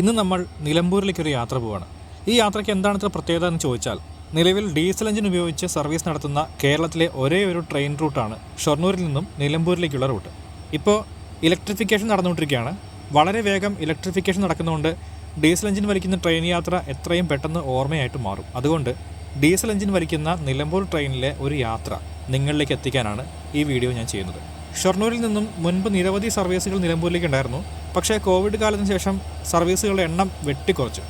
ഇന്ന് നമ്മൾ നിലമ്പൂരിലേക്കൊരു യാത്ര പോവാണ്. ഈ യാത്രയ്ക്ക് എന്താണ് ഇത്ര പ്രത്യേകത എന്ന് ചോദിച്ചാൽ നിലവിൽ ഡീസൽ എഞ്ചിൻ ഉപയോഗിച്ച് സർവീസ് നടത്തുന്ന കേരളത്തിലെ ഒരേ ഒരു ട്രെയിൻ റൂട്ടാണ് ഷൊർണൂരിൽ നിന്നും നിലമ്പൂരിലേക്കുള്ള റൂട്ട്. ഇപ്പോൾ ഇലക്ട്രിഫിക്കേഷൻ നടന്നുകൊണ്ടിരിക്കുകയാണ്. വളരെ വേഗം ഇലക്ട്രിഫിക്കേഷൻ നടക്കുന്നതുകൊണ്ട് ഡീസൽ എഞ്ചിൻ വലിക്കുന്ന ട്രെയിൻ യാത്ര എത്രയും പെട്ടെന്ന് ഓർമ്മയായിട്ട് മാറും. അതുകൊണ്ട് ഡീസൽ എഞ്ചിൻ വലിക്കുന്ന നിലമ്പൂർ ട്രെയിനിലെ ഒരു യാത്ര നിങ്ങളിലേക്ക് എത്തിക്കാനാണ് ഈ വീഡിയോ ഞാൻ ചെയ്യുന്നത്. ഷൊർണൂരിൽ നിന്നും മുൻപ് നിരവധി സർവീസുകൾ നിലമ്പൂരിലേക്ക് ഉണ്ടായിരുന്നു. പക്ഷേ കോവിഡ് കാലത്തിന് ശേഷം സർവീസുകളുടെ എണ്ണം വെട്ടിക്കുറച്ചു.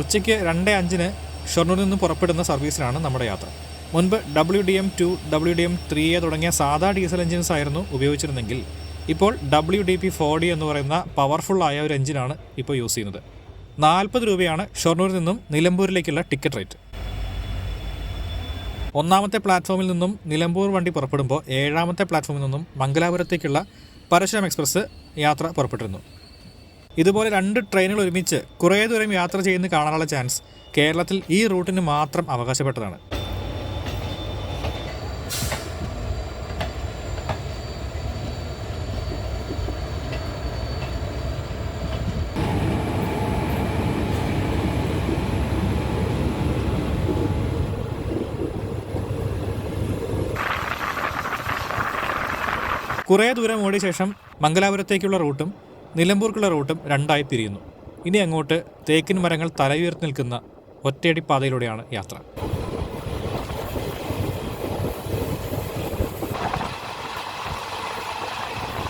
ഉച്ചയ്ക്ക് രണ്ട് അഞ്ചിന് ഷൊർണൂരിൽ നിന്ന് പുറപ്പെടുന്ന സർവീസിലാണ് നമ്മുടെ യാത്ര. മുൻപ് W D M two W D M three A തുടങ്ങിയ സാധാ ഡീസൽ എഞ്ചിൻസ് ആയിരുന്നു ഉപയോഗിച്ചിരുന്നെങ്കിൽ ഇപ്പോൾ W D P four D എന്ന് പറയുന്ന പവർഫുൾ ആയ ഒരു എഞ്ചിനാണ് ഇപ്പോൾ യൂസ് ചെയ്യുന്നത്. നാൽപ്പത് രൂപയാണ് ഷൊർണൂരിൽ നിന്നും നിലമ്പൂരിലേക്കുള്ള ടിക്കറ്റ് റേറ്റ്. ഒന്നാമത്തെ പ്ലാറ്റ്ഫോമിൽ നിന്നും നിലമ്പൂർ വണ്ടി പുറപ്പെടുമ്പോൾ ഏഴാമത്തെ പ്ലാറ്റ്ഫോമിൽ നിന്നും മംഗലാപുരത്തേക്കുള്ള പരശുരാം എക്സ്പ്രസ് യാത്ര പുറപ്പെട്ടിരുന്നു. ഇതുപോലെ രണ്ട് ട്രെയിനുകൾ ഒരുമിച്ച് കുറേ ദൂരം യാത്ര ചെയ്യുന്ന കാണാനുള്ള ചാൻസ് കേരളത്തിൽ ഈ റൂട്ടിന് മാത്രം അവകാശപ്പെട്ടതാണ്. കുറേ ദൂരം ഓടിയ ശേഷം മംഗലാപുരത്തേക്കുള്ള റൂട്ടും നിലമ്പൂർക്കുള്ള റൂട്ടും രണ്ടായി പിരിയുന്നു. ഇനി അങ്ങോട്ട് തേക്കിൻ മരങ്ങൾ തലയുയർത്തി നിൽക്കുന്ന ഒറ്റയടി പാതയിലൂടെയാണ് യാത്ര.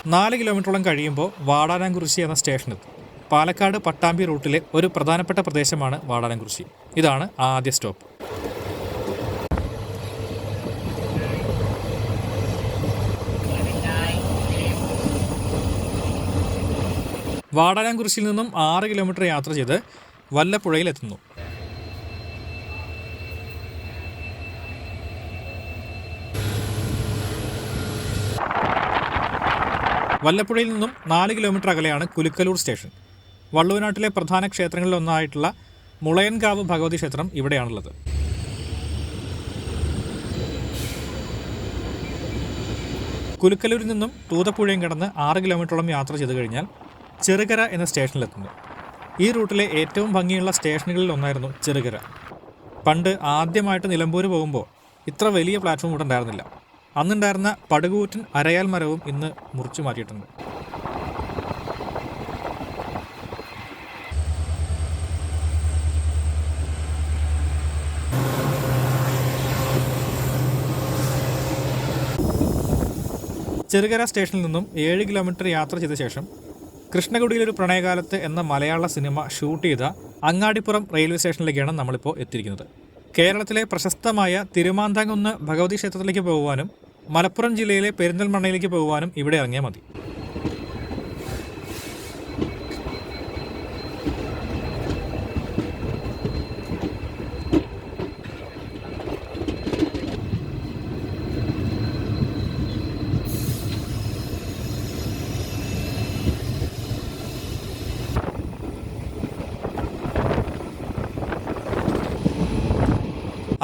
നാല് കിലോമീറ്ററോളം കഴിയുമ്പോൾ വാടാനാംകുറിശി എന്ന സ്റ്റേഷനെത്തും. പാലക്കാട് പട്ടാമ്പി റൂട്ടിലെ ഒരു പ്രധാനപ്പെട്ട പ്രദേശമാണ് വാടാനാംകുറിശി. ഇതാണ് ആദ്യ സ്റ്റോപ്പ്. വാടാനാംകുറിശിയിൽ നിന്നും ആറ് കിലോമീറ്റർ യാത്ര ചെയ്ത് വല്ലപ്പുഴയിലെത്തുന്നു വല്ലപ്പുഴയിൽ നിന്നും നാല് കിലോമീറ്റർ അകലെയാണ് കുലുക്കലൂർ സ്റ്റേഷൻ വള്ളുവനാട്ടിലെ പ്രധാന ക്ഷേത്രങ്ങളിലൊന്നായിട്ടുള്ള മുളയൻകാവ് ഭഗവതി ക്ഷേത്രം ഇവിടെയാണുള്ളത്. കുലുക്കലൂരിൽ നിന്നും തൂതപ്പുഴയും കടന്ന് ആറ് കിലോമീറ്ററോളം യാത്ര ചെയ്തു കഴിഞ്ഞാൽ ചെറുകര എന്ന സ്റ്റേഷനിലെത്തുന്നു. ഈ റൂട്ടിലെ ഏറ്റവും ഭംഗിയുള്ള സ്റ്റേഷനുകളിൽ ഒന്നായിരുന്നു ചെറുകര. പണ്ട് ആദ്യമായിട്ട് നിലമ്പൂർ പോകുമ്പോൾ ഇത്ര വലിയ പ്ലാറ്റ്ഫോം ഇവിടെ ഉണ്ടായിരുന്നില്ല. അന്നുണ്ടായിരുന്ന പടുകൂറ്റൻ അരയാൽ മരവും ഇന്ന് മുറിച്ചു മാറ്റിയിട്ടുണ്ട്. ചെറുകര സ്റ്റേഷനിൽ നിന്നും ഏഴ് കിലോമീറ്റർ യാത്ര ചെയ്ത ശേഷം കൃഷ്ണകുടിയിലൊരു പ്രണയകാലത്ത് എന്ന മലയാള സിനിമ ഷൂട്ട് ചെയ്ത അങ്ങാടിപ്പുറം റെയിൽവേ സ്റ്റേഷനിലേക്കാണ് നമ്മളിപ്പോൾ എത്തിയിരിക്കുന്നത്. കേരളത്തിലെ പ്രശസ്തമായ തിരുമാന്താങ്കുന്ന് ഭഗവതി ക്ഷേത്രത്തിലേക്ക് പോകുവാനും മലപ്പുറം ജില്ലയിലെ പെരിന്തൽമണ്ണയിലേക്ക് പോകുവാനും ഇവിടെ ഇറങ്ങിയാൽ മതി.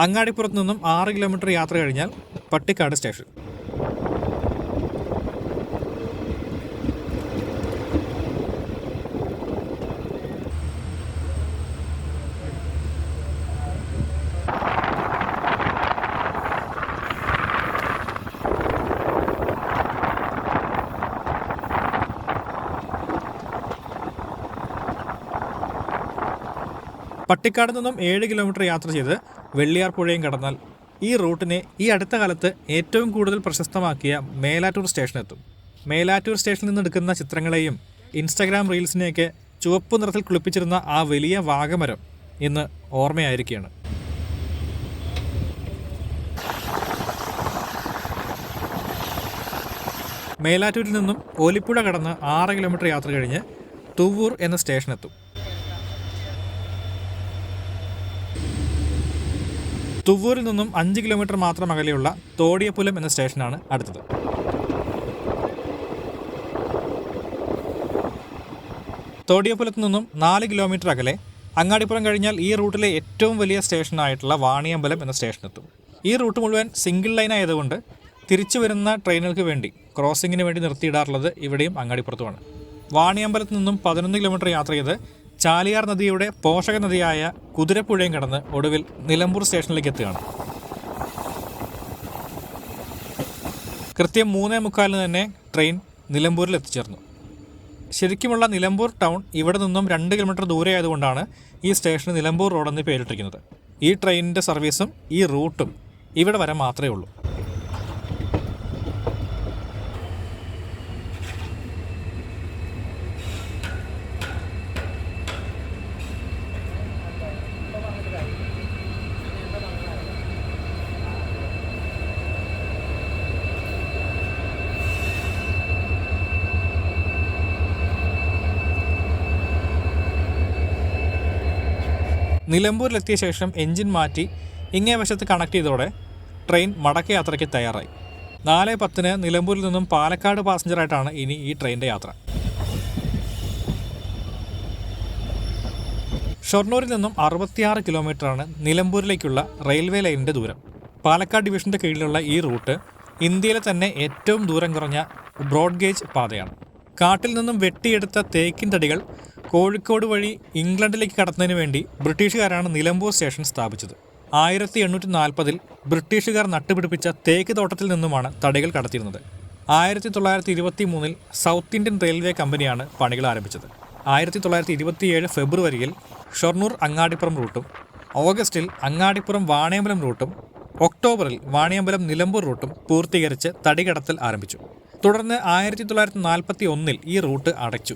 അങ്ങാടിപ്പുറത്ത് നിന്നും ആറ് കിലോമീറ്റർ യാത്ര കഴിഞ്ഞാൽ പട്ടിക്കാട് സ്റ്റേഷൻ. പട്ടിക്കാട് നിന്നും ഏഴ് കിലോമീറ്റർ യാത്ര ചെയ്ത് വെള്ളിയാർ പുഴയും കടന്നാൽ ഈ റൂട്ടിനെ ഈ അടുത്ത കാലത്ത് ഏറ്റവും കൂടുതൽ പ്രശസ്തമാക്കിയ മേലാറ്റൂർ സ്റ്റേഷനെത്തും. മേലാറ്റൂർ സ്റ്റേഷനിൽ നിന്ന് എടുക്കുന്ന ചിത്രങ്ങളെയും ഇൻസ്റ്റാഗ്രാം റീൽസിനെയൊക്കെ ചുവപ്പ് നിറത്തിൽ കുളിപ്പിച്ചിരുന്ന ആ വലിയ വാഗമരം ഇന്ന് ഓർമ്മയായിരിക്കുകയാണ്. മേലാറ്റൂരിൽ നിന്നും ഓലിപ്പുഴ കടന്ന് ആറ് കിലോമീറ്റർ യാത്ര കഴിഞ്ഞ് തുവ്വൂർ എന്ന സ്റ്റേഷനെത്തും. തുവ്വൂരിൽ നിന്നും അഞ്ച് കിലോമീറ്റർ മാത്രം അകലെയുള്ള തോടിയപ്പുലം എന്ന സ്റ്റേഷനാണ് അടുത്തത്. തോടിയപ്പുലത്ത് നിന്നും നാല് കിലോമീറ്റർ അകലെ അങ്ങാടിപ്പുറം കഴിഞ്ഞാൽ ഈ റൂട്ടിലെ ഏറ്റവും വലിയ സ്റ്റേഷനായിട്ടുള്ള വാണിയമ്പലം എന്ന സ്റ്റേഷനെത്തും. ഈ റൂട്ട് മുഴുവൻ സിംഗിൾ ലൈൻ ആയതുകൊണ്ട് തിരിച്ചു വരുന്ന ട്രെയിനുകൾക്ക് വേണ്ടി ക്രോസിങ്ങിന് വേണ്ടി നിർത്തിയിടാറുള്ളത് ഇവിടെയും അങ്ങാടിപ്പുറത്തുമാണ്. വാണിയമ്പലത്ത് നിന്നും പതിനൊന്ന് കിലോമീറ്റർ യാത്ര ചെയ്ത് ചാലിയാർ നദിയുടെ പോഷക നദിയായ കുതിരപ്പുഴയും കടന്ന് ഒടുവിൽ നിലമ്പൂർ സ്റ്റേഷനിലേക്ക് എത്തുകയാണ്. കൃത്യം മൂന്നേ മുക്കാലിന് തന്നെ ട്രെയിൻ നിലമ്പൂരിൽ എത്തിച്ചേർന്നു. ശരിക്കുമുള്ള നിലമ്പൂർ ടൗൺ ഇവിടെ നിന്നും രണ്ട് കിലോമീറ്റർ ദൂരെ ആയതുകൊണ്ടാണ് ഈ സ്റ്റേഷന് നിലമ്പൂർ റോഡെന്ന് പേരിട്ടിരിക്കുന്നത്. ഈ ട്രെയിനിന്റെ സർവീസും ഈ റൂട്ടും ഇവിടെ വരെ മാത്രമേ ഉള്ളൂ. നിലമ്പൂരിലെത്തിയ ശേഷം എഞ്ചിൻ മാറ്റി ഇങ്ങേ വശത്ത് കണക്ട് ചെയ്തതോടെ ട്രെയിൻ മടക്ക യാത്രയ്ക്ക് തയ്യാറായി. നാല് പത്തിന് നിലമ്പൂരിൽ നിന്നും പാലക്കാട് പാസഞ്ചറായിട്ടാണ് ഇനി ഈ ട്രെയിനിന്റെ യാത്ര. ഷൊർണൂരിൽ നിന്നും അറുപത്തിയാറ് കിലോമീറ്ററാണ് നിലമ്പൂരിലേക്കുള്ള റെയിൽവേ ലൈനിന്റെ ദൂരം. പാലക്കാട് ഡിവിഷന്റെ കീഴിലുള്ള ഈ റൂട്ട് ഇന്ത്യയിലെ തന്നെ ഏറ്റവും ദൂരം കുറഞ്ഞ ബ്രോഡ് ഗേജ് പാതയാണ്. കാട്ടിൽ നിന്നും വെട്ടിയെടുത്ത തേക്കിൻ തടികൾ കോഴിക്കോട് വഴി ഇംഗ്ലണ്ടിലേക്ക് കടത്തുന്നതിന് വേണ്ടി ബ്രിട്ടീഷുകാരാണ് നിലമ്പൂർ സ്റ്റേഷൻ സ്ഥാപിച്ചത്. ആയിരത്തി എണ്ണൂറ്റി നാൽപ്പതിൽ ബ്രിട്ടീഷുകാർ നട്ടുപിടിപ്പിച്ച തേക്ക് തോട്ടത്തിൽ നിന്നുമാണ് തടികൾ കടത്തിയിരുന്നത്. ആയിരത്തി തൊള്ളായിരത്തി ഇരുപത്തി മൂന്നിൽ സൗത്ത് ഇന്ത്യൻ റെയിൽവേ കമ്പനിയാണ് പണികൾ ആരംഭിച്ചത്. ആയിരത്തി തൊള്ളായിരത്തി ഇരുപത്തിയേഴ് ഫെബ്രുവരിയിൽ ഷൊർണൂർ അങ്ങാടിപ്പുറം റൂട്ടും ഓഗസ്റ്റിൽ അങ്ങാടിപ്പുറം വാണിയമ്പലം റൂട്ടും ഒക്ടോബറിൽ വാണിയമ്പലം നിലമ്പൂർ റൂട്ടും പൂർത്തീകരിച്ച് തടികടത്തൽ ആരംഭിച്ചു. തുടർന്ന് ആയിരത്തി തൊള്ളായിരത്തി നാൽപ്പത്തി ഒന്നിൽ ഈ റൂട്ട് അടച്ചു.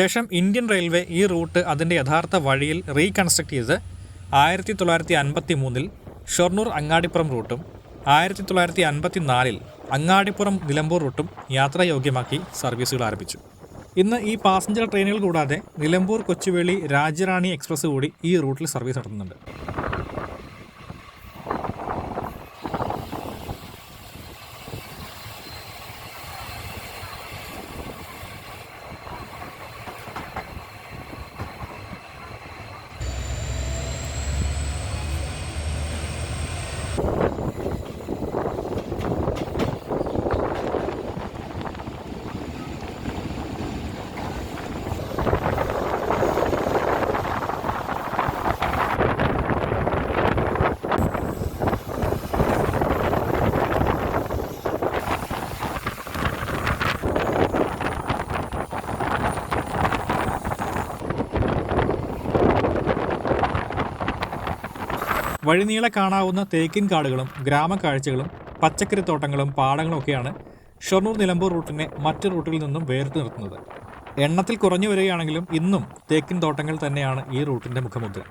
ശേഷം ഇന്ത്യൻ റെയിൽവേ ഈ റൂട്ട് അതിന്റെ യഥാർത്ഥ വഴിയിൽ റീകൺസ്ട്രക്ട് ചെയ്ത് ആയിരത്തി തൊള്ളായിരത്തി അൻപത്തി മൂന്നിൽ ഷൊർണൂർ അങ്ങാടിപ്പുറം റൂട്ടും ആയിരത്തി തൊള്ളായിരത്തി അൻപത്തി നാലിൽ അങ്ങാടിപ്പുറം നിലമ്പൂർ റൂട്ടും യാത്രായോഗ്യമാക്കി സർവീസുകൾ ആരംഭിച്ചു. ഇന്ന് ഈ പാസഞ്ചർ ട്രെയിനുകൾ കൂടാതെ നിലമ്പൂർ കൊച്ചുവേളി രാജ്യറാണി എക്സ്പ്രസ് കൂടി ഈ റൂട്ടിൽ സർവീസ് നടത്തുന്നുണ്ട്. വഴിനീളെ കാണാവുന്ന തേക്കിൻ കാടുകളും ഗ്രാമക്കാഴ്ചകളും പച്ചക്കറിത്തോട്ടങ്ങളും പാടങ്ങളും ഒക്കെയാണ് ഷൊർണൂർ നിലമ്പൂർ റൂട്ടിനെ മറ്റു റൂട്ടിൽ നിന്നും വേറിട്ട് നിർത്തുന്നത്. എണ്ണത്തിൽ കുറഞ്ഞു വരികയാണെങ്കിലും ഇന്നും തേക്കിൻ തോട്ടങ്ങൾ തന്നെയാണ് ഈ റൂട്ടിന്റെ മുഖമുദ്ര.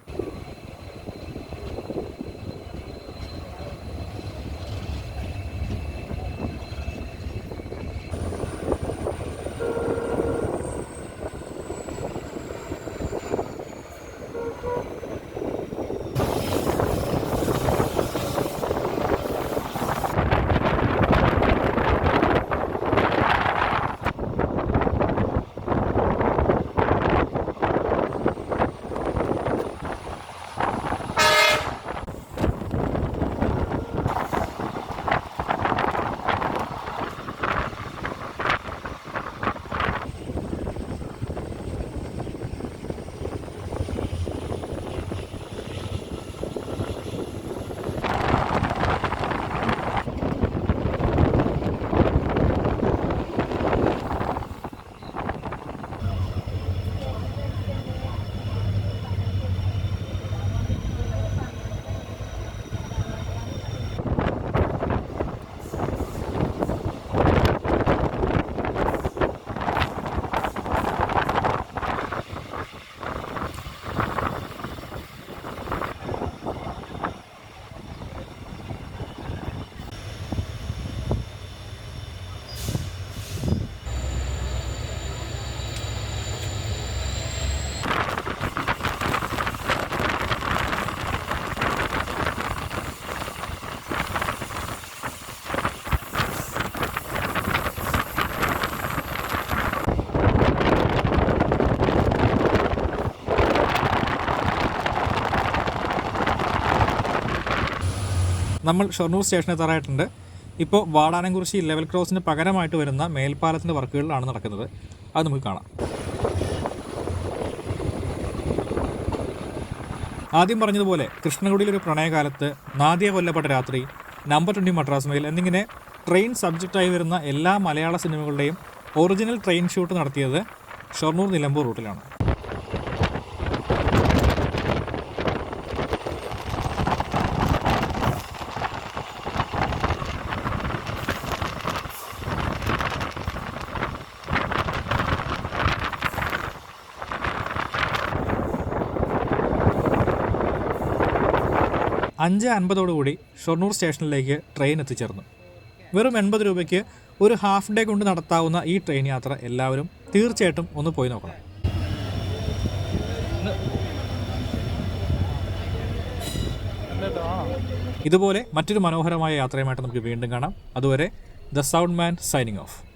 നമ്മൾ ഷൊർണൂർ സ്റ്റേഷനിൽ തറായിട്ടുണ്ട് ഇപ്പോൾ വാടാനംകുറിശി ലെവൽ ക്രോസിന് പകരമായിട്ട് വരുന്ന മേൽപ്പാലത്തിന്റെ വർക്കുകളിലാണ് നടക്കുന്നത്. അത് നമുക്ക് കാണാം. ആദ്യം പറഞ്ഞതുപോലെ കൃഷ്ണകുടിയിലൊരു പ്രണയകാലത്ത് നാദിയ കൊല്ലപ്പെട്ട രാത്രി നമ്പർ ട്വന്റി മദ്രാസ് മെയിൽ എന്നിങ്ങനെ ട്രെയിൻ സബ്ജക്റ്റായി വരുന്ന എല്ലാ മലയാള സിനിമകളുടെയും ഒറിജിനൽ ട്രെയിൻ ഷൂട്ട് നടത്തിയത് ഷൊർണൂർ നിലമ്പൂർ റൂട്ടിലാണ്. അഞ്ച് അൻപതോടുകൂടി ഷൊർണൂർ സ്റ്റേഷനിലേക്ക് ട്രെയിൻ എത്തിച്ചേർന്നു. വെറും എൺപത് രൂപയ്ക്ക് ഒരു ഹാഫ് ഡേ കൊണ്ട് നടത്താവുന്ന ഈ ട്രെയിൻ യാത്ര എല്ലാവരും തീർച്ചയായിട്ടും ഒന്ന് പോയി നോക്കണം. ഇതുപോലെ മറ്റൊരു മനോഹരമായ യാത്രയുമായിട്ട് നമുക്ക് വീണ്ടും കാണാം. അതുവരെ the sound man signing off.